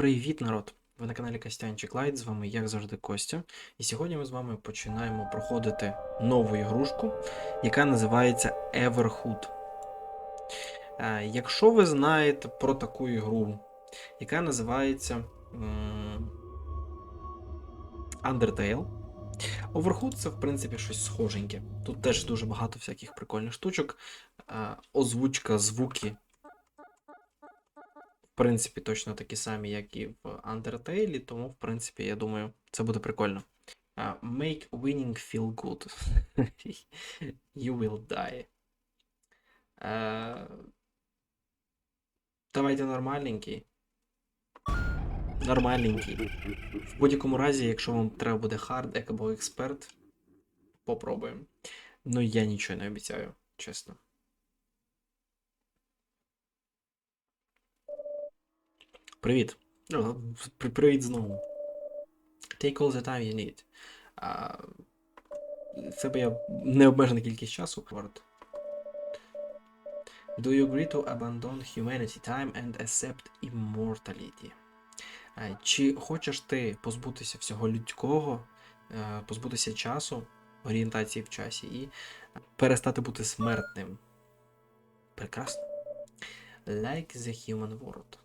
Привіт, народ! Ви на каналі Костянчик Лайт, з вами, як завжди, Костя. І сьогодні ми з вами починаємо проходити нову ігрушку, яка називається Everhood. Е, Якщо ви знаєте про таку ігру, яка називається Undertale, Overhood це, в принципі, щось схоженьке. Тут теж дуже багато всяких прикольних штучок. Е, Озвучка, звуки принципі, точно такі самі, як і в Undertale, тому, в принципі, я думаю, це буде прикольно. А, Make winning feel good. You will die. Е, Давайте нормальненький. Нормальненький. В будь-якому разі, якщо вам треба буде хард або експерт, попробуємо. Ну, я нічого не обіцяю, чесно. Привіт. Ну, Привіт знову. Take all the time you need. А, в тебе є необмежена кількість часу. Do you agree to abandon humanity time and accept immortality? А, Чи хочеш ти позбутися всього людського, е, позбутися часу, орієнтації в часі і перестати бути смертним? Прекрасно. Like the human world.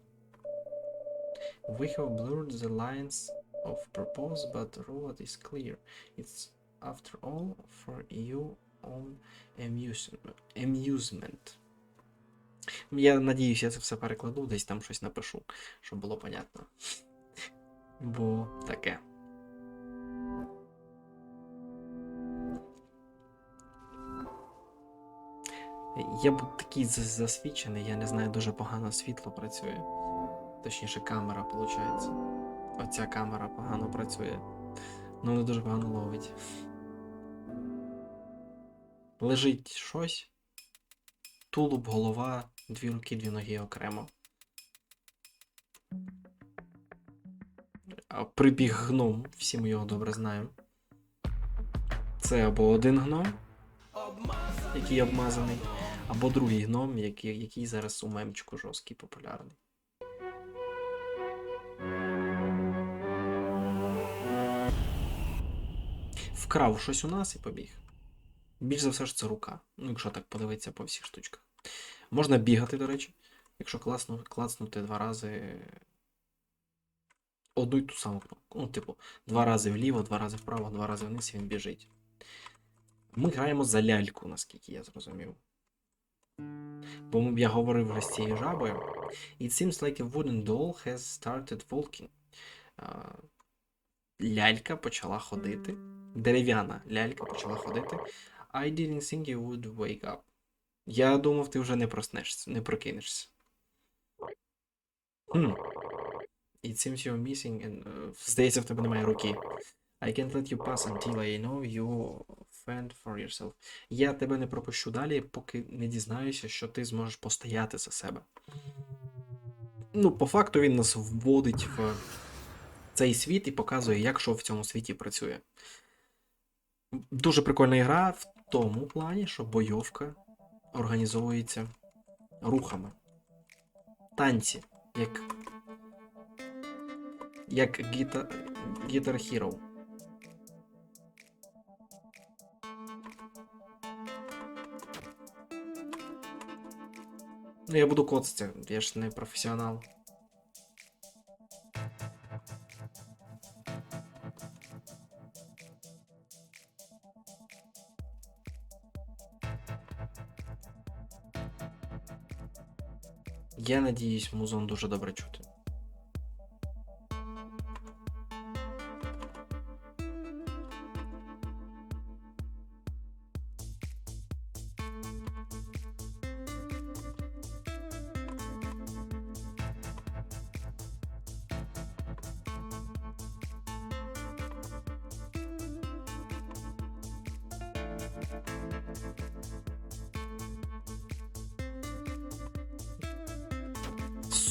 We have blurred the lines of purpose, but road is clear. It's, after all, for your own amusement. Я надіюсь, я це все перекладу, десь там щось напишу, щоб було понятно. Бо таке. Я був такий засвічений, я не знаю, дуже погано світло працює. Точніше, камера, виходить. Оця камера погано працює. Ну, не дуже погано ловить. Лежить щось. Тулуб, голова, дві руки, дві ноги окремо. Прибіг гном, всі ми його добре знаємо. Це або один гном, який обмазаний, або другий гном, який, який зараз у мемчику жорсткий популярний. Вкрав щось у нас і побіг. Більш за все ж це рука. Ну, якщо так подивитися по всіх штучках. Можна бігати, до речі, якщо класно, клацнути два рази одну й ту саму кнопку. Ну, типу, два рази вліво, два рази вправо, два рази вниз і він біжить. Ми граємо за ляльку, наскільки я зрозумів. Бо я говорив вже з цією жабою. It seems like a wooden doll has started walking. Лялька почала ходити. Дерев'яна лялька почала ходити. I didn't think you would wake up. Я думав, ти вже не проснешся, не прокинешся. Хм. It seems you're missing and... е, Здається, в тебе немає руки. I can't let you pass until I know you fend for yourself. Я тебе не пропущу далі, поки не дізнаюся, що ти зможеш постояти за себе. Ну, по факту він нас вводить в цей світ і показує, як що в цьому світі працює. Дуже прикольна гра в тому плані, що бойовка організовується рухами. Танці, як. Як Guitar, Guitar Hero. Ну, я буду коцатися, я ж не професіонал. Я надіюсь, музон дуже добре чути.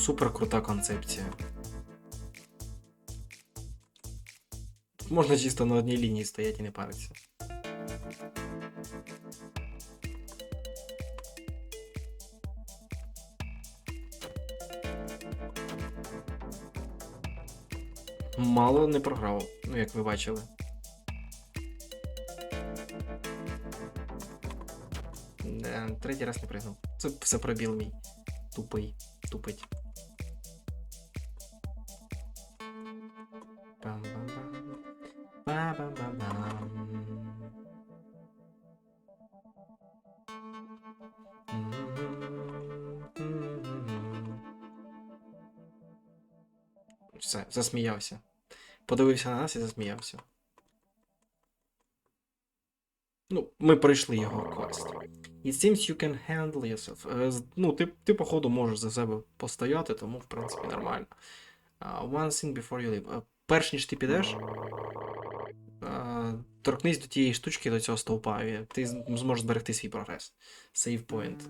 Супер крута концепція. Можна чисто на одній лінії стояти і не паритися. Мало не програв, ну як ви бачили. Третій раз не пригнув. Це все пробіл мій. Тупий. Тупить. Засміявся. Подивився на нас і засміявся. Ну, ми пройшли його квест. It seems you can handle yourself. Е, ну, ти, ти, походу, можеш за себе постояти, тому, в принципі, нормально. Uh, one thing before you leave. Е, перш ніж ти підеш, е, торкнись до тієї штучки, до цього стовпа, і ти зможеш зберегти свій прогрес. Save point.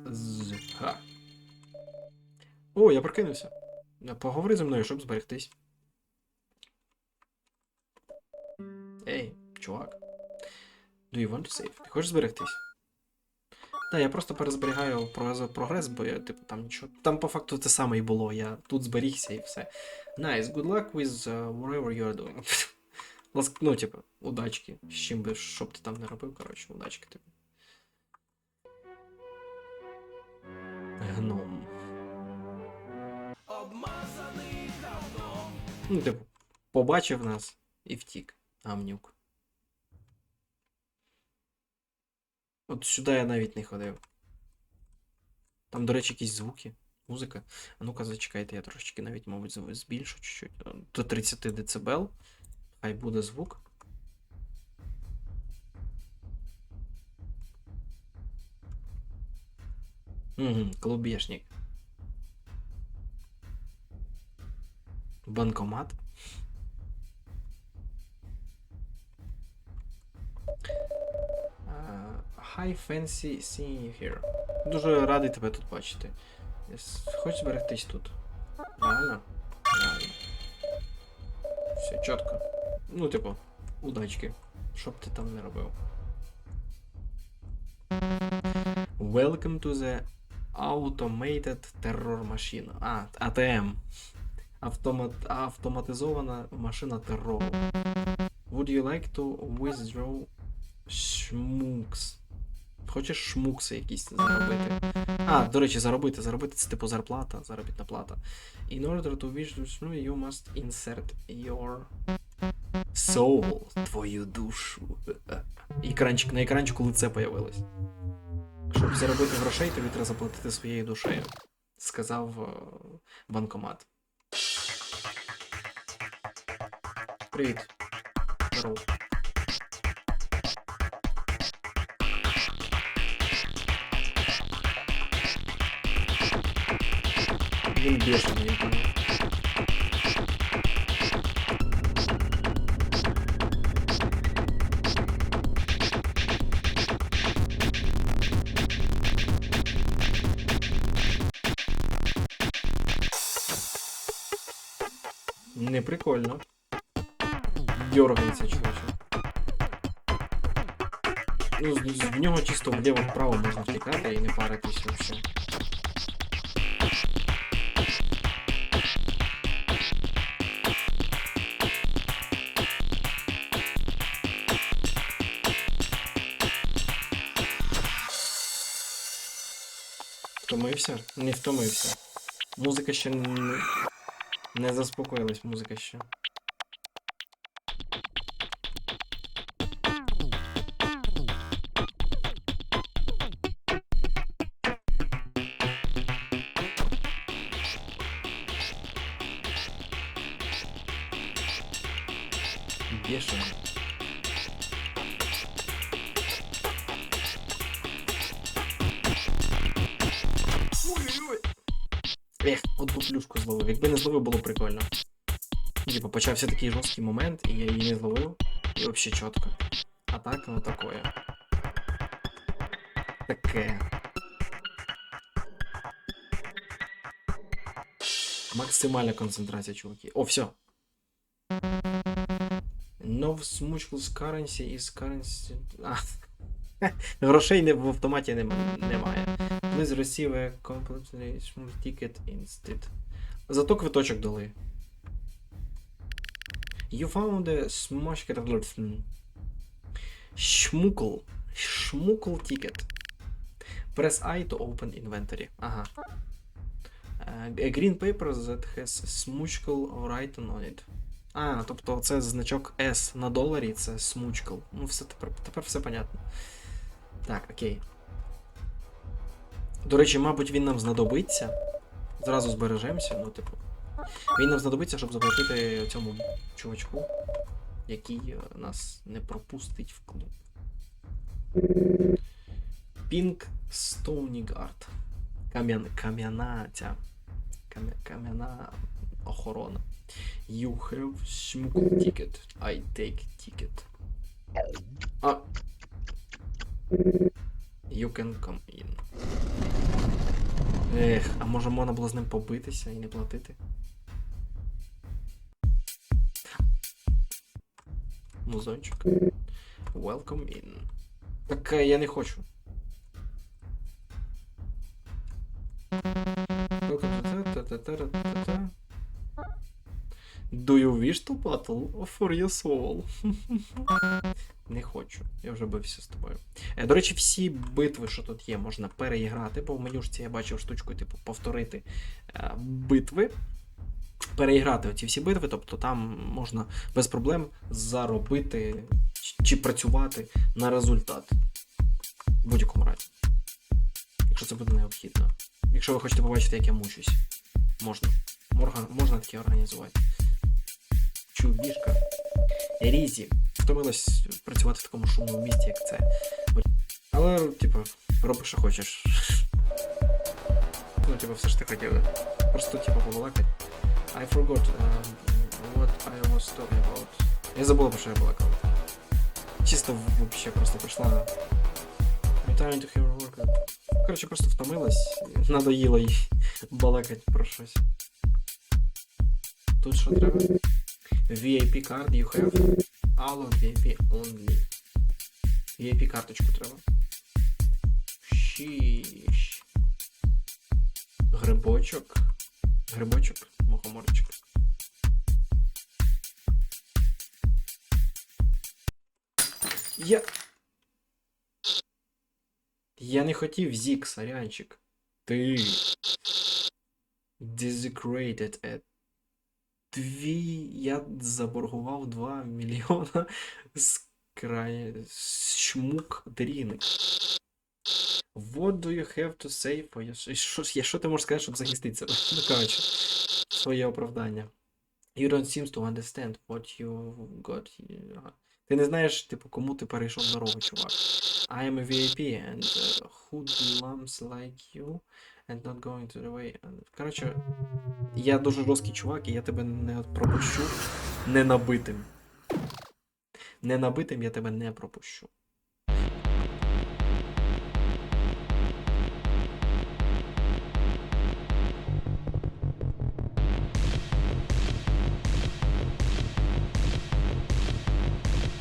О, я прокинувся. Поговори зі мною, щоб зберегтись. Ей, чувак. Do you want to save? Ти хочеш зберегтись? Так, я просто перезберігаю прогрес, бо я, типу, там нічого. Там по факту те саме і було. Я тут зберігся і все. Nice, good luck with uh, whatever you are doing. Ласк... Ну, типу, удачки. З чим би, що б ти там не робив, коротше, удачки типу. Гном. Ну, типу, побачив нас і втік. Амнюк. От сюди я навіть не ходив. Там, до речі, якісь звуки, музика. А ну-ка, зачекайте, я трошечки навіть, мабуть, збільшу чуть-чуть. До 30 дБ. Хай буде звук. Угу, клубешник. Банкомат. Hi fancy seeing you here. Дуже радий тебе тут бачити. Хочеш зберегтись тут? Реально? Реально. Все, чітко. Ну, типу, удачки. Що б ти там не робив. Welcome to the Automated Terror Machine. А, АТМ. Автомат... Автоматизована машина терору. Would you like to withdraw шмукс? Хочеш шмукси якісь заробити? А, до речі, заробити. Заробити це типу зарплата, заробітна плата. In order to withdraw, you must insert your soul, твою душу. Екранчик, на екранчику лице появилось. Щоб заробити грошей, тобі треба заплатити своєю душею, сказав е, банкомат. Привіт. Здорово. Він бешений, я понял. Не прикольно. Дергається, чуваче. Ну, з, з- в нього чисто вліво-вправо можна втікати і не паритись вообще. Втомився? Не втомився. Музика ще не, не заспокоїлась, музика ще. Зловив. Було прикольно. Типа почався такий жорсткий момент, і я її не зловив. І взагалі чітко. А так, ну такое. Таке. Максимальна концентрація, чуваки. О, все. No smuggles currency is currency. А, Грошей в автоматі немає. Please receive a completely small ticket instead. Зато квиточок дали. You found a smash Schmuckle. Schmuckle ticket. Press I to open inventory. Ага. Uh, a green paper that has smuchkle written on it. А, тобто це значок S на доларі, це смучкл. Ну, все тепер, тепер все понятно. Так, окей. До речі, мабуть, він нам знадобиться. Зразу збережемося, ну, типу. Він нам знадобиться, щоб заплатити цьому чувачку, який е, нас не пропустить в клуб. Пінк Стоунігард. Кам'ян, кам'яна ця. Кам'яна охорона. You have smuggle ticket. I take ticket. А. You can come in. Ех, а може можна було з ним побитися і не платити? Музончик. Welcome in. Так е, я не хочу. Та-та-та-та-та-та-та. Do you wish to battle for your soul? Не хочу. Я вже бився з тобою. Е, До речі, всі битви, що тут є, можна переіграти, бо в менюшці я бачив штучку, типу, повторити е, битви. Переіграти оці всі битви, тобто там можна без проблем заробити чи- працювати на результат. В будь-якому разі. Якщо це буде необхідно. Якщо ви хочете побачити, як я мучусь, можна. Можна, можна таке організувати. Чубішка. Різі. Втомилась працювати в такому шумному місті, як це. Але, типу, роби, що хочеш. Ну, типу, все ж ти хотів. Просто, типу, побалакати. I forgot um, what I was talking about. Я забула, про що я балакав. Чисто вообще просто прийшла. Returning to her work. Коротше, просто втомилась. Надоїло їй балакати про щось. Тут що треба? VIP card you have. Allo VIP only. VIP карточку треба. Шіш. Грибочок. Грибочок, мухоморчик. Я. Я не хотів зік, сорянчик. Ти. Desecrated at Дві. Я заборгував 2 мільйона з край. Шмук дрінок. What do you have to say for your... Що, ти можеш сказати, щоб захистити себе? Ну, коротше, своє оправдання. You don't seem to understand what you got. Ти не знаєш, типу, кому ти перейшов дорогу, чувак. I am a VIP and uh, hoodlums like you and not going to the way. Коротше, я дуже жорсткий чувак, і я тебе не пропущу не набитим. Не набитим я тебе не пропущу.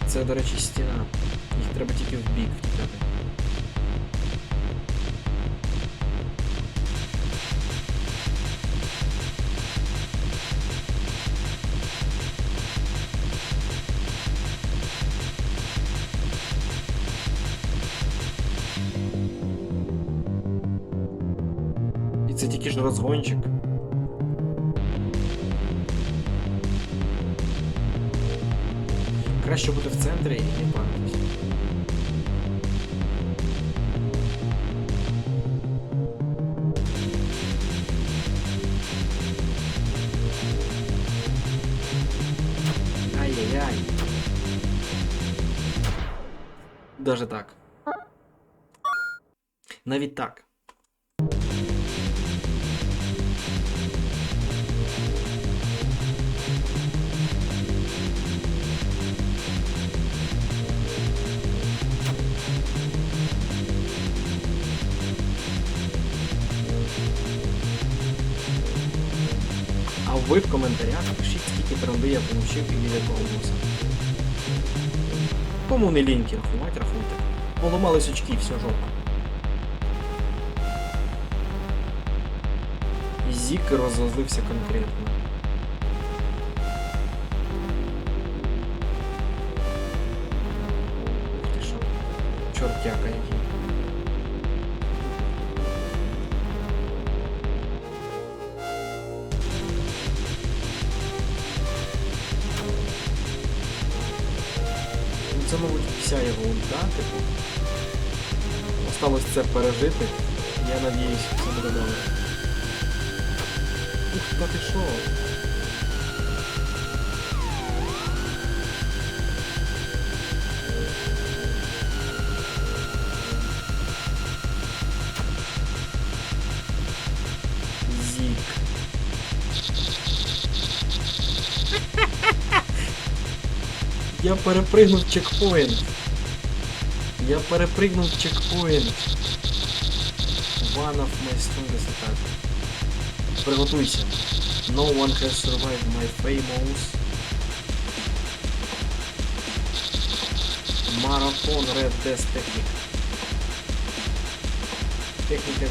Це, до речі, стіна. Їх треба тільки в бік втікати. І це тільки ж розгончик. Краще бути в центрі і не паритись. Ай-яй-яй. Даже так. Навіть так. Ви в коментарях пишіть, скільки трамби я получив і від якого боса. Кому не ліньки рахувати, рахуйте. Поламались очки, все. І Зік розозлився конкретно. Мабуть, вся його ульта, типу. Осталось це пережити. Я надіюсь, все буде добре. Ух, та ти що? Я перепригнув чекпоінт. Я перепригнув чекпоінт. One of my strongest attack. Приготуйся. No one has survived my famous Marathon Red Death Technique. Техніка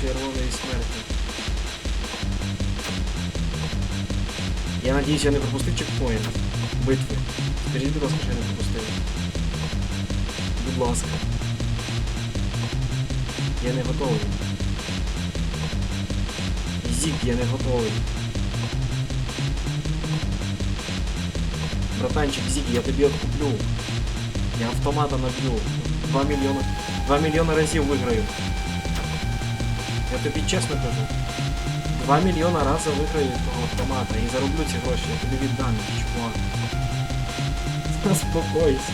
червоної смерті. Я надіюсь, я не пропустив чекпоінт битви. Скажіть, будь ласка, що я не пропустив. Будь ласка. Я не готовий. Зіп, я не готовий. Братанчик, Зік, я тобі откуплю. Я автомата наб'ю. 2 мільйони. 2 мільйони разів виграю. Я тобі чесно кажу. 2 мільйона разів виграю того автомата і зароблю ці гроші, я тобі віддам, чувак. Заспокойся.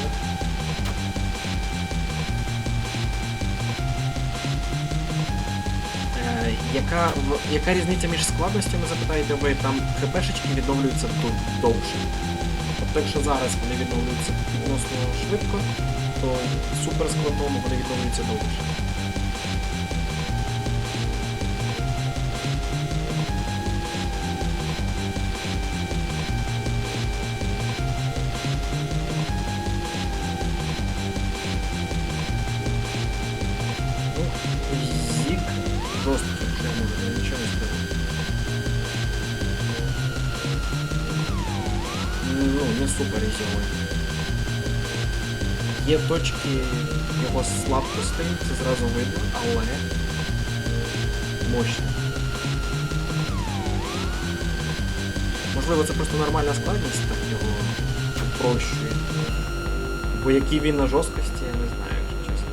Е, яка, яка різниця між складностями, запитаєте ви, там хпшечки відновлюються тут довше. Тобто, якщо зараз вони відновлюються відносно швидко, то суперскладному вони відновлюються довше. Є точки його слабкостей, це зразу видно, але мощно. Можливо, це просто нормальна складність так його упрощує. Бо який він на жорсткості, я не знаю, якщо чесно.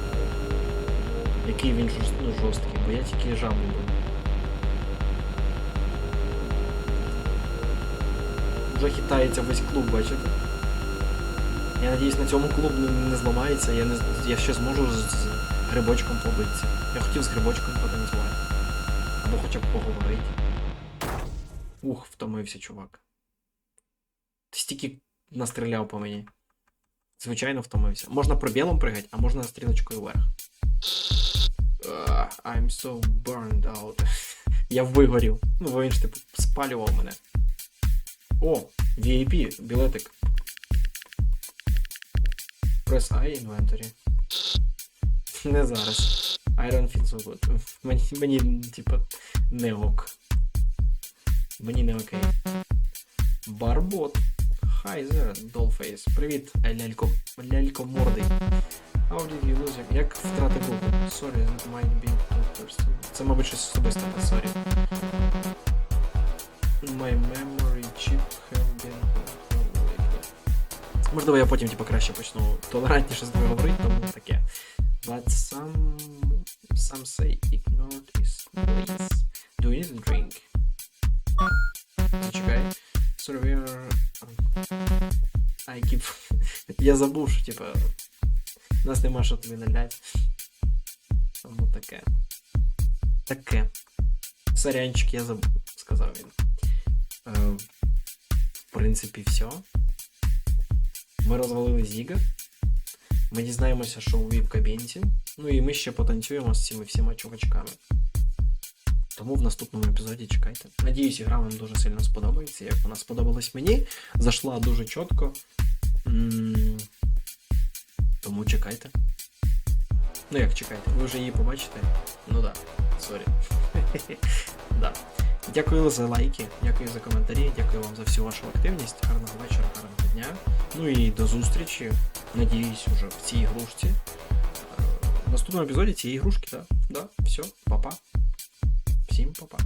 Який він ну, жорсткий, бо я тільки жабу був. Вже хитається весь клуб, бачите? Я надіюсь, на цьому клуб не, не зламається, я, не, я ще зможу з, з грибочком побитися. Я хотів з грибочком потанцювати. Або хоча б поговорити. Ух, втомився, чувак. Ти стільки настріляв по мені. Звичайно, втомився. Можна пробілом пригати, а можна стрілочкою вверх. Ugh, I'm so burned out. Я вигорів. Ну, він ж типу спалював мене. О, VIP, білетик. Press I inventory. Не зараз. I don't feel so good. Мені, мені типа, не ок. Мені не окей. Барбот. Hi there, Dollface. Привіт, лялько, лялько мордий. How did you lose it? Як втратив руку? Sorry, that might be too personal. Це, мабуть, щось особисте, sorry. My Можливо, я потім типу, краще почну толерантніше з тобою говорити, тому таке. But some some say ignored is bliss. Do you need a drink? Зачекай. Sorry, we are... I keep... я забув, що типа у нас нема що тобі наляти. Тому таке. Таке. Сорянчик, я забув, сказав він. Е, в принципі, все. Ми розвалили Зіга. Ми дізнаємося, що у віп-кабінці. Ну і ми ще потанцюємо з цими всіма чувачками. Тому в наступному епізоді чекайте. Надіюсь, гра вам дуже сильно сподобається, як вона сподобалась мені. Зайшла дуже чітко. Тому чекайте. Ну як чекайте? Ви вже її побачите? Ну да, сорі. Дякую за лайки, дякую за коментарі, дякую вам за всю вашу активність. Гарного вечора, гарного дня. Ну і до зустрічі, надіюсь, уже в цій ігрушці. Е, в наступному епізоді цієї ігрушки, так. Да, да, все, па-па. Всім па-па.